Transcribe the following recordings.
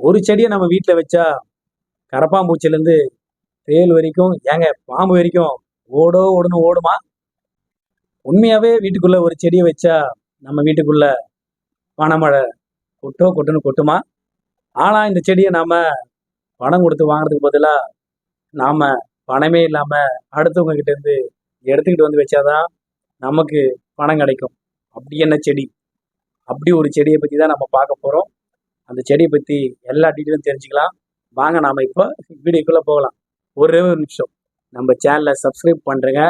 ஒரு செடியை நம்ம வீட்டில் வச்சா கரப்பாம்பூச்சிலேருந்து தேல் வரைக்கும் ஏங்க பாம்பு வரைக்கும் ஓடோ ஓடுன்னு ஓடுமா? உண்மையாகவே வீட்டுக்குள்ள ஒரு செடியை வச்சா நம்ம வீட்டுக்குள்ள பனைமழை கொட்டோ கொட்டுன்னு கொட்டுமா? ஆனால் இந்த செடியை நாம் பணம் கொடுத்து வாங்குறதுக்கு பதிலாக நாம் பணமே இல்லாமல் அடுத்தவங்க கிட்டேருந்து எடுத்துக்கிட்டு வந்து வச்சாதான் நமக்கு பணம் கிடைக்கும். அப்படி என்ன செடி? அப்படி ஒரு செடியை பற்றி தான் நம்ம பார்க்க போகிறோம் அந்த செடியை பத்தி எல்லா டீட்டெயிலும் தெரிஞ்சுக்கலாம். வாங்க நாம இப்போ வீடியோக்குள்ள போகலாம். ஒரே ஒரு நிமிஷம். நம்ம சேனலை சப்ஸ்கிரைப் பண்ணுறங்க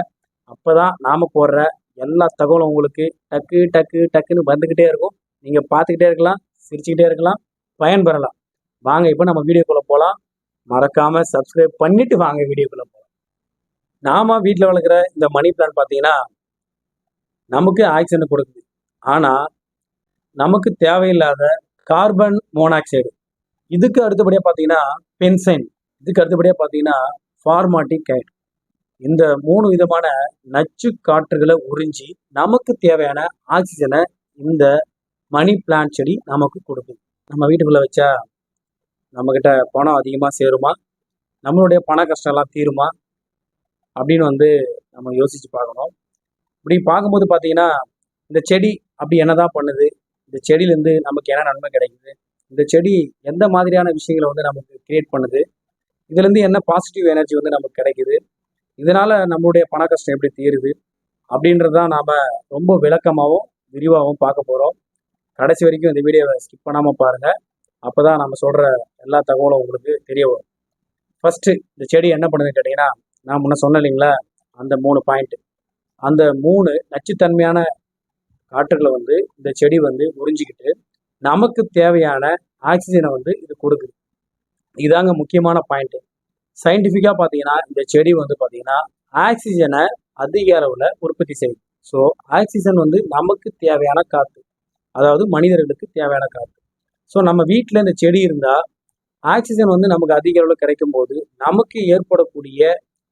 அப்போ தான் நாம் போடுற எல்லா தகவலும் உங்களுக்கு டக்கு டக்கு டக்குன்னு வந்துக்கிட்டே இருக்கும். நீங்கள் பார்த்துக்கிட்டே இருக்கலாம் சிரிச்சுக்கிட்டே இருக்கலாம் பயன்பெறலாம். வாங்க இப்போ நம்ம வீடியோக்குள்ளே போகலாம் மறக்காமல் சப்ஸ்கிரைப் பண்ணிவிட்டு வாங்க வீடியோக்குள்ளே போகலாம் நாம வீட்டில் வளர்க்குற இந்த மணி பிளான் பார்த்தீங்கன்னா நமக்கு ஆக்சிஜன் கொடுக்குது. ஆனால் நமக்கு தேவையில்லாத கார்பன் மோனாக்சைடு. இதுக்கு அடுத்தபடியாக பார்த்தீங்கன்னா பென்சைன். இதுக்கு அடுத்தபடியாக பார்த்தீங்கன்னா ஃபார்மாட்டிக் கைட். இந்த மூணு விதமான நச்சு காற்றுகளை உறிஞ்சி நமக்கு தேவையான ஆக்சிஜனை இந்த மணி பிளான்ட் செடி நமக்கு கொடுக்கும். நம்ம வீட்டுக்குள்ளே வச்சா நம்மக்கிட்ட பணம் அதிகமாக சேருமா? நம்மளுடைய பண கஷ்டம்லாம் தீருமா? அப்படின்னு வந்து நம்ம யோசித்து பார்க்கணும். இப்படி பார்க்கும்போது பார்த்தீங்கன்னா இந்த செடி அப்படி என்னதான் பண்ணுது? இந்த செடியிலேருந்து நமக்கு என்ன நன்மை கிடைக்குது? இந்த செடி எந்த மாதிரியான விஷயங்களை வந்து நமக்கு கிரியேட் பண்ணுது? இதுலேருந்து என்ன பாசிட்டிவ் எனர்ஜி வந்து நமக்கு கிடைக்குது? இதனால் நம்மளுடைய பண கஷ்டம் எப்படி தீருது? அப்படின்றதான் நாம் ரொம்ப விளக்கமாகவும் விரிவாகவும் பார்க்க போகிறோம் கடைசி வரைக்கும் இந்த வீடியோவை ஸ்கிப் பண்ணாமல் பாருங்கள் அப்போ தான் நம்ம சொல்கிற எல்லா தகவலும் உங்களுக்கு தெரிய வரும். ஃபஸ்ட்டு இந்த செடி என்ன பண்ணுதுன்னு கேட்டிங்கன்னா நான் முன்ன சொன்னேன் இல்லைங்களா? அந்த மூணு பாயிண்ட்டு அந்த மூணு நச்சுத்தன்மையான காற்றுகளை வந்து இந்த செடி வந்து உறிஞ்சிக்கிட்டு நமக்கு தேவையான ஆக்சிஜனை வந்து இது கொடுக்குது. இதாங்க முக்கியமான பாயிண்ட்டு சயின்டிஃபிக்காக பார்த்தீங்கன்னா இந்த செடி வந்து பார்த்தீங்கன்னா ஆக்சிஜனை அதிக அளவில் உற்பத்தி செய்யுது. ஸோ ஆக்சிஜன் வந்து நமக்கு தேவையான காற்று. அதாவது மனிதர்களுக்கு தேவையான காற்று. ஸோ நம்ம வீட்டில் இந்த செடி இருந்தால் ஆக்சிஜன் வந்து நமக்கு அதிக அளவில் கிடைக்கும் போது நமக்கு ஏற்படக்கூடிய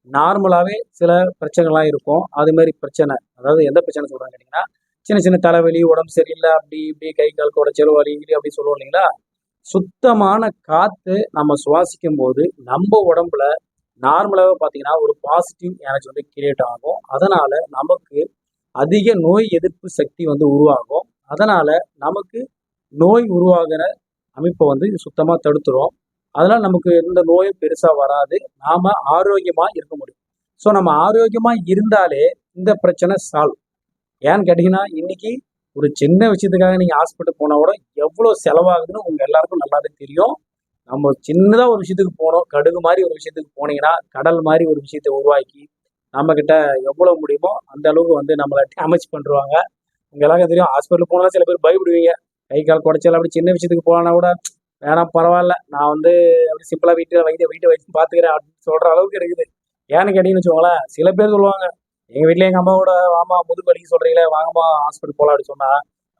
நார்மலாகவே சில பிரச்சனைலாம் இருக்கும். அது மாதிரி பிரச்சனை. அதாவது எந்த பிரச்சனை சொல்கிறாங்க கேட்டிங்கன்னா சின்ன சின்ன தலைவலி உடம்பு சரியில்லை அப்படி இப்படி கை கால் குடைச்சல் வலி அப்படி சொல்லுவோம் இல்லைங்களா? சுத்தமான காற்று நம்ம சுவாசிக்கும் போது நம்ம உடம்புல நார்மலாகவே பார்த்தீங்கன்னா ஒரு பாசிட்டிவ் எனர்ஜி வந்து கிரியேட் ஆகும். அதனால நமக்கு அதிக நோய் எதிர்ப்பு சக்தி வந்து உருவாகும். அதனால நமக்கு நோய் உருவாகிற அமைப்பை வந்து சுத்தமாக தடுத்துரும். அதனால நமக்கு எந்த நோயும் பெருசாக வராது. நாம ஆரோக்கியமாக இருக்க முடியும். ஸோ நம்ம ஆரோக்கியமாக இருந்தாலே இந்த பிரச்சனை சால்வ் ஏன்னு கேட்டிங்கன்னா இன்னைக்கு ஒரு சின்ன விஷயத்துக்காக நீங்கள் ஹாஸ்பிட்டல் போனால் கூட எவ்வளோ செலவாகுதுன்னு உங்கள் எல்லாருக்கும் நல்லாவே தெரியும். நம்ம சின்னதாக ஒரு விஷயத்துக்கு போனோம் கடுகு மாதிரி ஒரு விஷயத்துக்கு போனீங்கன்னா கடல் மாதிரி ஒரு விஷயத்தை உருவாக்கி நம்மக்கிட்ட எவ்வளோ முடியுமோ அந்த அளவுக்கு வந்து நம்மளை டேமேஜ் பண்ணுருவாங்க. உங்கள் எல்லாருக்கும் தெரியும் ஹாஸ்பிட்டல் போனால் சில பேர் பயப்படுவீங்க. கை கால் குடைச்சல் அப்படி சின்ன விஷயத்துக்கு போனா கூட வேணாம் பரவாயில்ல நான் வந்து அப்படி சிம்பிளாக வீட்டில் வைத்திய வீட்டை வச்சு பார்த்துக்கிறேன் அப்படின்னு சொல்கிற அளவுக்கு இருக்குது. ஏன்னு கேட்டீங்கன்னு வச்சுக்கோங்களேன் சில பேர் சொல்லுவாங்க எங்கள் வீட்டில் எங்கள் அம்மாவோட வாமா முதுகு வலிக்கு சொல்கிறீங்களே வாங்கம்மா ஹாஸ்பிட்டல் போகலாம் அப்படின்னு சொன்னா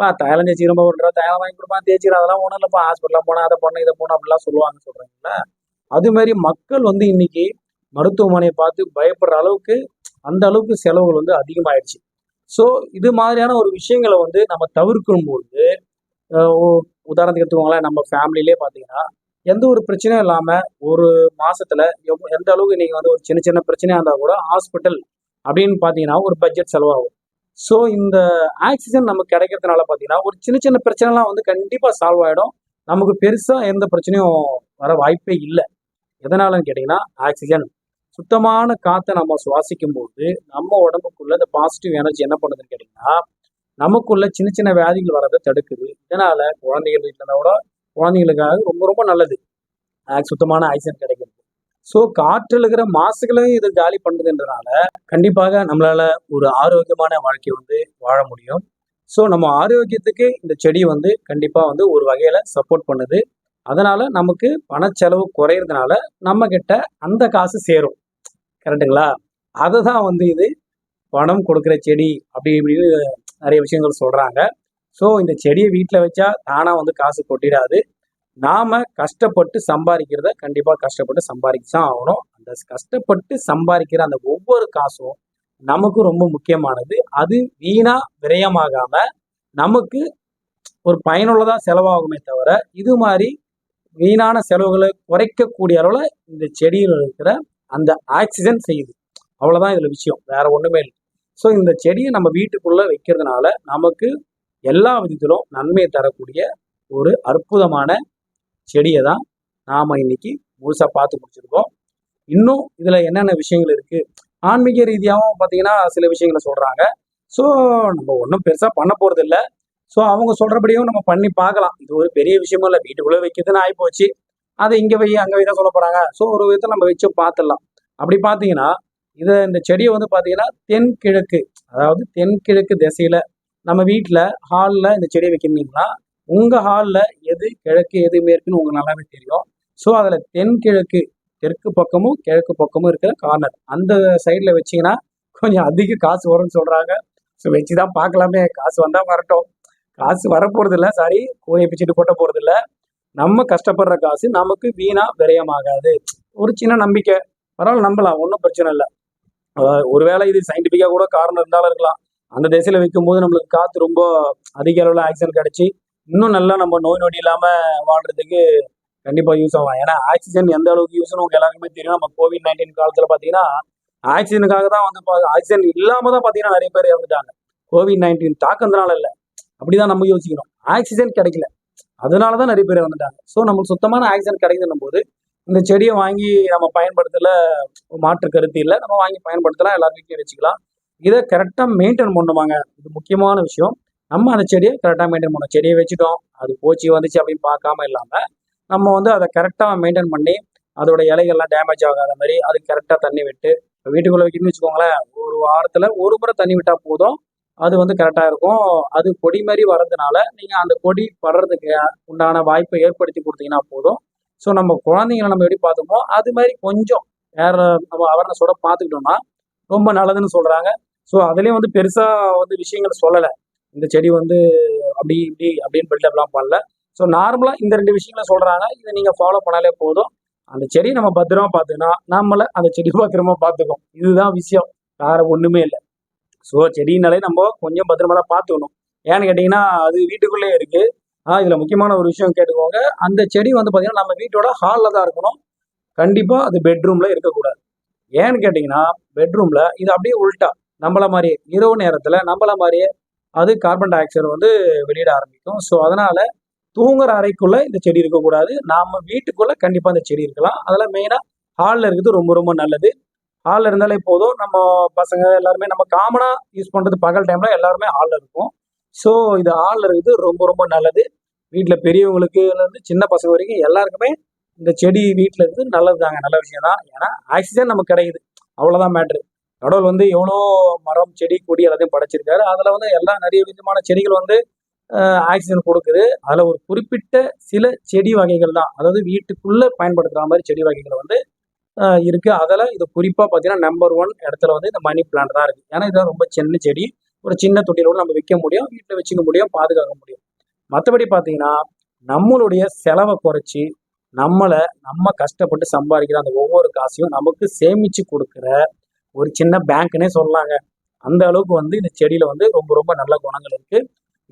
பா தைலம் தேய்ச்சி ரொம்ப பண்ணுறா தைலம் வாங்கி கொடுப்பா தேய்ச்சிடும் அதெல்லாம் ஒன்றும் இல்லைப்பா ஹாஸ்பிட்டலாம் போனால் அதை பண்ண இதை போன அப்படிலாம் சொல்லுவாங்க சொல்கிறீங்களா அது மாதிரி மக்கள் வந்து இன்னைக்கு மருத்துவமனையை பார்த்து பயப்படுற அளவுக்கு அந்த அளவுக்கு செலவுகள் வந்து அதிகமாயிடுச்சு. ஸோ இது மாதிரியான ஒரு விஷயங்களை வந்து நம்ம தவிர்க்கும் பொழுது உ- உதாரணத்துக்கு எடுத்துக்கோங்களேன் நம்ம ஃபேமிலியிலே பார்த்தீங்கன்னா எந்த ஒரு பிரச்சனையும் இல்லாமல் ஒரு மாசத்துல எவ் எந்த அளவுக்கு நீங்கள் வந்து ஒரு சின்ன சின்ன பிரச்சனையாக இருந்தால் கூட ஹாஸ்பிட்டல் அப்படின்னு பார்த்தீங்கன்னா ஒரு பட்ஜெட் செலவாகும். ஸோ இந்த ஆக்சிஜன் நமக்கு கிடைக்கிறதுனால பார்த்தீங்கன்னா ஒரு சின்ன சின்ன பிரச்சனைலாம் வந்து கண்டிப்பாக சால்வ் ஆகிடும் நமக்கு பெருசாக எந்த பிரச்சனையும் வர வாய்ப்பே இல்லை. எதனாலன்னு கேட்டிங்கன்னா ஆக்சிஜன் சுத்தமான காற்றை நம்ம சுவாசிக்கும் போது நம்ம உடம்புக்குள்ள இந்த பாசிட்டிவ் எனர்ஜி என்ன பண்ணுதுன்னு கேட்டிங்கன்னா நமக்குள்ள சின்ன சின்ன வியாதிகள் வரதை தடுக்குது. இதனால குழந்தைகள் வீட்டில் கூட குழந்தைங்களுக்காக ரொம்ப ரொம்ப நல்லது. சுத்தமான ஆக்சிஜன் கிடைக்கும் ஸோ காற்றில் இருக்கிற மாசுகளையும் இது காலி பண்ணுதுன்றனால கண்டிப்பாக நம்மளால ஒரு ஆரோக்கியமான வாழ்க்கை வந்து வாழ முடியும். ஸோ நம்ம ஆரோக்கியத்துக்கு இந்த செடி வந்து கண்டிப்பாக வந்து ஒரு வகையில் சப்போர்ட் பண்ணுது. அதனால நமக்கு பணச்செலவு குறையிறதுனால நம்ம கிட்ட அந்த காசு சேரும். கரெக்டுங்களா அதை தான் வந்து இது பணம் கொடுக்குற செடி அப்படி இப்படின்னு நிறைய விஷயங்கள் சொல்கிறாங்க ஸோ இந்த செடியை வீட்டில் வச்சா தானாக வந்து காசு கொட்டிடாது. நாம கஷ்டப்பட்டு சம்பாதிக்கிறத கண்டிப்பாக கஷ்டப்பட்டு சம்பாதிச்சு தான் ஆகணும். அந்த கஷ்டப்பட்டு சம்பாதிக்கிற அந்த ஒவ்வொரு காசும் நமக்கு ரொம்ப முக்கியமானது. அது வீணா விரயமாகாம நமக்கு ஒரு பயனுள்ளதா செலவாகுமே தவிர இது மாதிரி வீணான செலவுகளை குறைக்கக்கூடிய அளவில் இந்த செடியில் இருக்கிற அந்த ஆக்சிஜன் செய்யுது. அவ்வளோதான் இதில் விஷயம். வேற ஒன்றுமே இல்லை. ஸோ இந்த செடியை நம்ம வீட்டுக்குள்ளே வைக்கிறதுனால நமக்கு எல்லா விதத்திலும் நன்மையை தரக்கூடிய ஒரு அற்புதமான செடியை தான் நாம் இன்னைக்கு முழுசாக பார்த்து முடிச்சிருக்கோம். இன்னும் இதில் என்னென்ன விஷயங்கள் இருக்குது ஆன்மீக ரீதியாகவும் பார்த்தீங்கன்னா சில விஷயங்களை சொல்கிறாங்க ஸோ நம்ம ஒன்றும் பெருசாக பண்ண போகிறது இல்லை. ஸோ அவங்க சொல்கிறபடியும் நம்ம பண்ணி பார்க்கலாம். இது ஒரு பெரிய விஷயமும் இல்லை. வீட்டுக்குள்ளே வைக்கிறதுன்னு ஆகிப்போச்சு அதை இங்கே வை அங்கே வை தான் சொல்ல போகிறாங்க ஸோ ஒரு விதத்தில் நம்ம வச்சு பார்த்துடலாம். அப்படி பார்த்தீங்கன்னா இதை இந்த செடியை வந்து பார்த்தீங்கன்னா தென்கிழக்கு அதாவது தென்கிழக்கு திசையில் நம்ம வீட்டில் ஹாலில் இந்த செடியை வைக்கிறீங்கன்னா உங்கள் ஹாலில் எது கிழக்கு எது மேற்குன்னு உங்களுக்கு நல்லாவே தெரியும். ஸோ அதில் தென்கிழக்கு தெற்கு பக்கமும் கிழக்கு பக்கமும் இருக்கிற கார்னர் அந்த சைடில் வச்சிங்கன்னா கொஞ்சம் அதிக காசு வரும்னு சொல்கிறாங்க ஸோ வச்சு தான் பார்க்கலாமே. காசு வந்தால் வரட்டும். காசு வரப்போகிறது இல்லை சாரி கோயை பிச்சுட்டு போட்ட போகிறது இல்லை நம்ம கஷ்டப்படுற காசு நமக்கு வீணாக விரயமாகாது. ஒரு சின்ன நம்பிக்கை. பரவாயில்ல நம்பலாம். ஒன்றும் பிரச்சனை இல்லை. ஒருவேளை இது சயின்டிஃபிக்காக கூட காரணம் இருந்தாலும் இருக்கலாம். அந்த திசையில் வைக்கும்போது நம்மளுக்கு காற்று ரொம்ப அதிக அளவில் ஆக்சிடென்ட் கிடச்சி இன்னும் நல்லா நம்ம நோய் நொடி இல்லாமல் வாழ்றதுக்கு கண்டிப்பாக யூஸ் ஆகும் ஏன்னா ஆக்சிஜன் எந்த அளவுக்கு யூஸ்னு உங்களுக்கு எல்லாருக்குமே தெரியும். நம்ம கோவிட் நைன்டீன் காலத்தில் பார்த்தீங்கன்னா ஆக்சிஜனுக்காக தான் வந்து ஆக்சிஜன் இல்லாமல் தான் பார்த்தீங்கன்னா நிறைய பேர் இறந்துட்டாங்க. கோவிட் நைன்டீன் தாக்கிறதுனால இல்லை. அப்படிதான் நம்ம யோசிக்கணும் ஆக்சிஜன் கிடைக்கல. அதனால தான் நிறைய பேர் இறந்துட்டாங்க. ஸோ நம்மளுக்கு சுத்தமான ஆக்சிஜன் கிடைக்கணும் போது இந்த செடியை வாங்கி நம்ம பயன்படுத்தல மாற்று கருத்து இல்லை. நம்ம வாங்கி பயன்படுத்தலாம் எல்லாருக்கும் வச்சுக்கலாம். இதை கரெக்டாக மெயின்டைன் பண்ணுவாங்க இது முக்கியமான விஷயம். நம்ம அந்த செடியை கரெக்டாக மெயின்டைன் பண்ணணும். செடியை வச்சுட்டோம். அது போச்சு வந்துச்சு அப்படின்னு பார்க்காம இல்லாமல் நம்ம வந்து அதை கரெக்டாக மெயின்டைன் பண்ணி அதோட இலைகள்லாம் டேமேஜ் ஆகாத மாதிரி அதுக்கு கரெக்டாக தண்ணி விட்டு வீட்டுக்குள்ளே வைக்கணும்னு வச்சுக்கோங்களேன் ஒரு வாரத்தில் ஒரு முறை தண்ணி விட்டால் போதும். அது வந்து கரெக்டாக இருக்கும். அது கொடி மாதிரி வர்றதுனால நீங்கள் அந்த கொடி படுறதுக்கு உண்டான வாய்ப்பை ஏற்படுத்தி கொடுத்தீங்கன்னா போதும். ஸோ நம்ம குழந்தைங்களை நம்ம எப்படி பார்த்தோமோ அது மாதிரி கொஞ்சம் வேற நம்ம அவேர்னஸோட பார்த்துக்கிட்டோம்னா ரொம்ப நல்லதுன்னு சொல்கிறாங்க ஸோ அதுலேயும் வந்து பெருசாக வந்து விஷயங்கள் சொல்லலை. இந்த செடி வந்து அப்படி இப்படி அப்படின்னு பில்டப்லாம் பண்ணல. ஸோ நார்மலாக இந்த ரெண்டு விஷயங்களை சொல்கிறாங்க இதை நீங்கள் ஃபாலோ பண்ணாலே போதும். அந்த செடி நம்ம பத்திரமா பார்த்துக்கனா நம்மளை அந்த செடி பத்திரமா பார்த்துக்கும் இதுதான் விஷயம். வேற ஒன்றுமே இல்லை. ஸோ செடினாலே நம்ம கொஞ்சம் பத்திரமா தான் பார்த்துக்கணும். ஏன்னு கேட்டிங்கன்னா அது வீட்டுக்குள்ளே இருக்கு. ஆ இதில் முக்கியமான ஒரு விஷயம் கேட்டுக்கோங்க. அந்த செடி வந்து பார்த்திங்கன்னா நம்ம வீட்டோட ஹாலில் தான் இருக்கணும். கண்டிப்பாக அது பெட்ரூமில் இருக்கக்கூடாது. ஏன்னு கேட்டிங்கன்னா பெட்ரூமில் இது அப்படியே உள்டா நம்மள மாதிரியே இரவு நேரத்தில் நம்மள மாதிரியே அது கார்பன் டை ஆக்சைடு வந்து வெளியிட ஆரம்பிக்கும். ஸோ அதனால தூங்குற அறைக்குள்ள இந்த செடி இருக்கக்கூடாது. நாம வீட்டுக்குள்ள கண்டிப்பா இந்த செடி இருக்கலாம். அதெல்லாம் மெயினாக ஹாலில் இருக்கிறது ரொம்ப ரொம்ப நல்லது. ஹாலில் இருந்தாலே போதும். நம்ம பசங்க எல்லாருமே நம்ம காமனாக யூஸ் பண்ணுறது பகல் டைமில் எல்லாருமே ஹாலில் இருக்கும். ஸோ இது ஹாலில் இருக்குது ரொம்ப ரொம்ப நல்லது. வீட்டில் பெரியவங்களுக்குலேருந்து சின்ன பசங்க வரைக்கும் எல்லாருக்குமே இந்த செடி வீட்டில் இருக்குது நல்லது தாங்க நல்ல விஷயம் தான் ஏன்னா ஆக்சிஜன் நமக்கு கிடைக்குது. அவ்வளோதான் மேட்ரு கடவுள் வந்து எவ்வளோ மரம் செடி கொடி எல்லாத்தையும் படைச்சிருக்காரு. அதில் வந்து எல்லா நிறைய விதமான செடிகள் வந்து ஆக்சிஜன் கொடுக்குது. அதில் ஒரு குறிப்பிட்ட சில செடி வகைகள் தான். அதாவது வீட்டுக்குள்ளே பயன்படுத்துகிற மாதிரி செடி வகைகள் வந்து இருக்குது அதில் இது குறிப்பாக பார்த்தீங்கன்னா நம்பர் ஒன் இடத்துல வந்து இந்த மணி பிளான்ட் தான் இருக்குது ஏன்னா இதுதான் ரொம்ப சின்ன செடி. ஒரு சின்ன தொட்டியோட நம்ம விற்க முடியும். வீட்டில் வச்சுக்க முடியும் பாதுகாக்க முடியும். மற்றபடி பார்த்தீங்கன்னா நம்மளுடைய செலவை குறைச்சி நம்மளை நம்ம கஷ்டப்பட்டு சம்பாதிக்கிற அந்த ஒவ்வொரு காசையும் நமக்கு சேமித்து கொடுக்குற ஒரு சின்ன பேங்க்னே சொல்லலாங்க அந்த அளவுக்கு வந்து இந்த செடியில வந்து ரொம்ப ரொம்ப நல்ல குணங்கள் இருக்கு.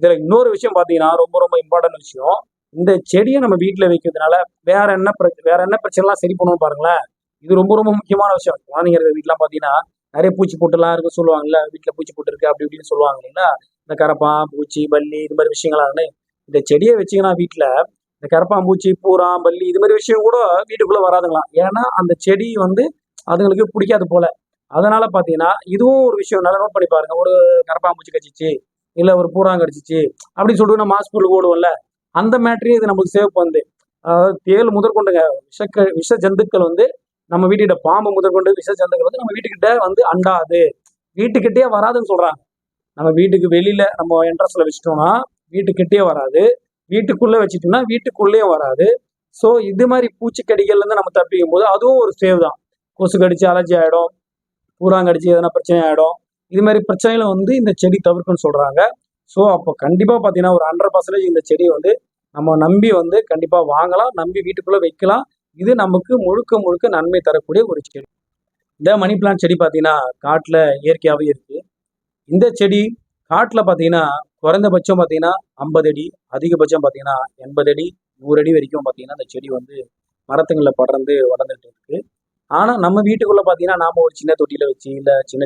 இதில் இன்னொரு விஷயம் பார்த்தீங்கன்னா ரொம்ப ரொம்ப இம்பார்ட்டன்ட் விஷயம். இந்த செடியை நம்ம வீட்டில் வைக்கிறதுனால வேற என்ன பிரச்சனை வேற என்ன பிரச்சனைலாம் சரி பண்ணுவோம் பாருங்களேன். இது ரொம்ப ரொம்ப முக்கியமான விஷயம். குழந்தைங்க இருக்கிற வீட்டுலாம் பார்த்தீங்கன்னா நிறைய பூச்சி பொட்டுலாம் இருக்கு சொல்லுவாங்கல்ல வீட்டில் பூச்சி பொட்டு இருக்கு அப்படி இப்படின்னு சொல்லுவாங்க இல்லைங்களா? இந்த கரப்பான் பூச்சி பல்லி இது மாதிரி விஷயங்களாக இந்த செடியை வச்சீங்கன்னா வீட்டில் இந்த கரப்பான் பூச்சி பூரா பல்லி இது மாதிரி விஷயம் கூட வீட்டுக்குள்ள வராதுங்களாம். ஏன்னா அந்த செடி வந்து அதுங்களுக்கு பிடிக்காது போல. அதனால பார்த்தீங்கன்னா இதுவும் ஒரு விஷயம். நல்லா நோட் பண்ணி பாருங்க. ஒரு கரப்பாம்பூச்சி கடிச்சிச்சு இல்லை ஒரு பூரான் கடிச்சிச்சு அப்படின்னு சொல்லிட்டு நம்ம ஹாஸ்பிட்டலுக்கு ஓடுவோம்ல அந்த மேட்ரியும் இது நமக்கு சேவ் பண்ணுது. அதாவது தேல் முதற்கொண்டுங்க விஷக்க விஷ ஜந்துக்கள் வந்து நம்ம வீட்டுக்கிட்ட பாம்பு முதற்கொண்டு விஷ ஜந்துக்கள் வந்து நம்ம வீட்டுக்கிட்ட வந்து அண்டாது. வீட்டுக்கிட்டே வராதுன்னு சொல்றாங்க. நம்ம வீட்டுக்கு வெளியில நம்ம என்ட்ரன்ஸ்ல வச்சுட்டோம்னா வீட்டுக்கிட்டே வராது. வீட்டுக்குள்ள வச்சுட்டோம்னா வீட்டுக்குள்ளேயும் வராது. ஸோ இது மாதிரி பூச்சிக்கடிகள்லேருந்து நம்ம தப்பிக்கும் போது அதுவும் ஒரு சேவ் தான். கொசு கடிச்சு அலர்ஜி ஆகிடும் ஊராங்க பூராங்கடிச்சு எதனா பிரச்சனை ஆகிடும் இது மாதிரி பிரச்சனைகளை வந்து இந்த செடி தவிர்க்குன்னு சொல்றாங்க. ஸோ அப்போ கண்டிப்பாக பார்த்தீங்கன்னா ஒரு ஹண்ட்ரட் பர்சன்டேஜ் இந்த செடியை வந்து நம்ம நம்பி வந்து கண்டிப்பாக வாங்கலாம் நம்பி வீட்டுக்குள்ளே வைக்கலாம். இது நமக்கு முழுக்க முழுக்க நன்மை தரக்கூடிய ஒரு செடி. இந்த மணி பிளான்ட் செடி பார்த்தீங்கன்னா காட்டில் இயற்கையாகவே இருக்கு. இந்த செடி காட்டில் பார்த்தீங்கன்னா குறைந்தபட்சம் பார்த்தீங்கன்னா ஐம்பது அடி அதிகபட்சம் பார்த்தீங்கன்னா எண்பது அடி நூறு அடி வரைக்கும் பார்த்தீங்கன்னா இந்த செடி வந்து மரத்துங்களில் படர்ந்து வளர்ந்துட்டு இருக்கு. ஆனால் நம்ம வீட்டுக்குள்ளே பார்த்தீங்கன்னா நாம ஒரு சின்ன தொட்டியில் வச்சு இல்லை சின்ன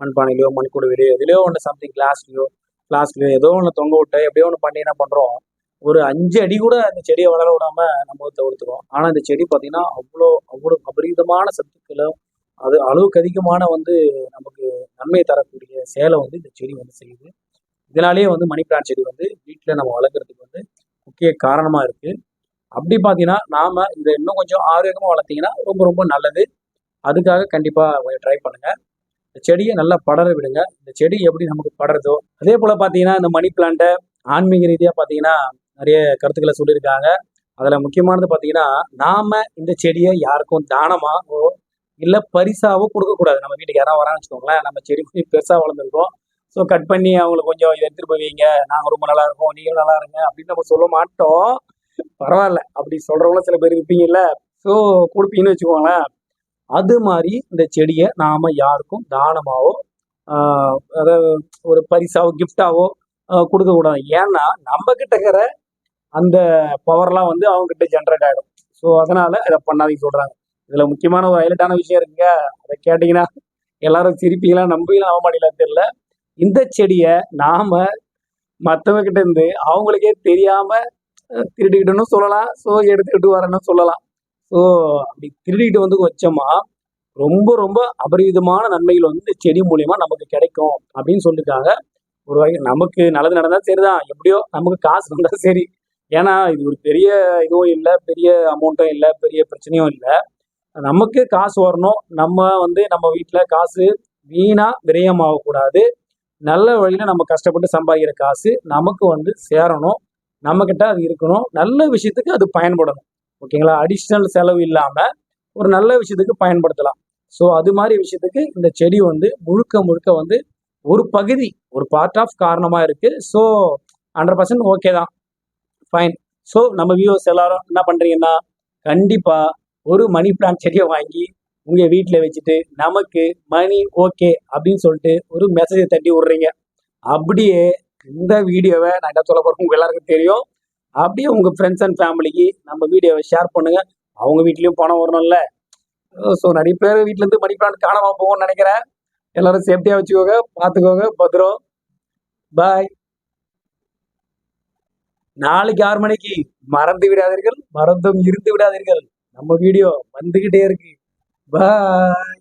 மண்பானையிலையோ மண்குடுவிலையோ எதுலையோ ஒன்று சம்திங் கிளாஸ்லையோ கிளாஸ்லையோ ஏதோ ஒன்று தொங்க விட்டு எப்படியோ ஒன்று பண்ணி என்ன பண்ணுறோம் ஒரு அஞ்சு அடி கூட அந்த செடியை வளர விடாம நம்ம தவிர்த்துறோம் ஆனால் இந்த செடி பார்த்தீங்கன்னா அவ்வளோ அவ்வளோ அபரிதமான சத்துக்களும் அது அளவுக்கு அதிகமான வந்து நமக்கு நன்மை தரக்கூடிய சேலை வந்து இந்த செடி வந்து செய்யுது. இதனாலேயே வந்து மணி பிளான்ட் செடி வந்து வீட்டில் நம்ம வளர்க்குறதுக்கு வந்து முக்கிய காரணமாக இருக்குது அப்படி பார்த்தீங்கன்னா நாம இதை இன்னும் கொஞ்சம் ஆரோக்கியமாக வளர்த்தீங்கன்னா ரொம்ப ரொம்ப நல்லது. அதுக்காக கண்டிப்பாக கொஞ்சம் ட்ரை பண்ணுங்க. இந்த செடியை நல்லா படர விடுங்க. இந்த செடி எப்படி நமக்கு படருதோ அதே போல் பார்த்தீங்கன்னா இந்த மணி பிளான்ட்டை ஆன்மீக ரீதியாக பார்த்தீங்கன்னா நிறைய கருத்துக்களை சொல்லியிருக்காங்க. அதில் முக்கியமானது பார்த்தீங்கன்னா நாம இந்த செடியை யாருக்கும் தானமாகவோ இல்லை பரிசாவோ கொடுக்கக்கூடாது. நம்ம வீட்டுக்கு யாராவது வரான்னு வச்சுக்கோங்களேன் நம்ம செடி கொஞ்சம் பெருசாக வளர்ந்துருக்கோம். ஸோ கட் பண்ணி அவங்களுக்கு கொஞ்சம் இதை எடுத்துகிட்டு போய் வைங்க. நாங்கள் ரொம்ப நல்லா இருக்கோம். நீங்களும் நல்லா இருங்க. அப்படின்னு நம்ம சொல்ல மாட்டோம். பரவாயில்ல அப்படி சொல்கிறவங்களும் சில பேர் இருப்பீங்கல்ல. ஸோ கொடுப்பீங்கன்னு வச்சுக்கோங்களேன். அது மாதிரி இந்த செடியை நாம் யாருக்கும் தானமாவோ அதாவது ஒரு பரிசாவோ கிஃப்டாவோ கொடுக்கக்கூடாது ஏன்னா நம்ம கிட்ட இருக்கிற அந்த பவர்லாம் வந்து அவங்க கிட்ட ஜென்ரேட் ஆகிடும் ஸோ அதனால அதை பண்ணாதீங்க சொல்கிறாங்க இதில் முக்கியமான ஒரு ஹைலைட்டான விஷயம் இருக்குங்க. அதை கேட்டிங்கன்னா எல்லாரும் சிரிப்பீங்களா நம்புவீங்களா நம்ப மாட்டீங்களா தெரியல. இந்த செடியை நாம மற்றவங்க கிட்ட இருந்து அவங்களுக்கே தெரியாம திருடிக்கிட்டுன்னு சொல்லலாம். ஸோ எடுத்துக்கிட்டு வரேன்னு சொல்லலாம். ஸோ அப்படி திருடிக்கிட்டு வந்து வச்சோமா ரொம்ப ரொம்ப அபரிவிதமான நன்மைகள் வந்து இந்த செடி மூலியமா நமக்கு கிடைக்கும் அப்படின்னு சொல்லியிருக்காங்க. ஒரு வகை நமக்கு நல்லது நடந்தால் சரிதான். எப்படியோ நமக்கு காசு வந்தால் சரி. ஏன்னா இது ஒரு பெரிய இதுவும் இல்லை பெரிய அமௌண்ட்டும் இல்லை பெரிய பிரச்சனையும் இல்லை. நமக்கு காசு வரணும். நம்ம வந்து நம்ம வீட்டில் காசு வீணாக விரயமாகக்கூடாது. நல்ல வழியில் நம்ம கஷ்டப்பட்டு சம்பாதிக்கிற காசு நமக்கு வந்து சேரணும். நம்மக்கிட்ட அது இருக்கணும். நல்ல விஷயத்துக்கு அது பயன்படணும். ஓகேங்களா? அடிஷ்னல் செலவு இல்லாமல் ஒரு நல்ல விஷயத்துக்கு பயன்படுத்தலாம். ஸோ அது மாதிரி விஷயத்துக்கு இந்த செடி வந்து முழுக்க முழுக்க வந்து ஒரு பகுதி ஒரு பார்ட் ஆஃப் காரணமாக இருக்குது ஸோ ஹண்ட்ரட் பர்சன்ட் ஓகே தான். ஃபைன் ஸோ நம்ம வியூவர்ஸ் எல்லாரும் என்ன பண்ணுறீங்கன்னா கண்டிப்பாக ஒரு மணி பிளான்ட் செடியை வாங்கி உங்கள் வீட்டில் வச்சுட்டு நமக்கு மணி ஓகே அப்படின்னு சொல்லிட்டு ஒரு மெசேஜை தட்டி விட்றீங்க. அப்படியே இந்த வீடியோவை நான் என்ன சொல்ல போகிறேன் உங்கள் எல்லாருக்கும் தெரியும். அப்படியே உங்கள் ஃப்ரெண்ட்ஸ் அண்ட் ஃபேமிலிக்கு நம்ம வீடியோவை ஷேர் பண்ணுங்க. அவங்க வீட்லேயும் பணம் வரணும்ல. ஸோ நிறைய பேர் வீட்டிலேருந்து மணி பிளான் காணாமல் போகும்னு நினைக்கிறேன். எல்லாரும் சேஃப்டியாக வச்சுக்கோங்க. பார்த்துக்கோங்க. பத்திரம். பாய் நாளைக்கு ஆறு மணிக்கு மறந்து விடாதீர்கள். மறந்தும் இருந்து விடாதீர்கள். நம்ம வீடியோ வந்துகிட்டே இருக்கு. பாய்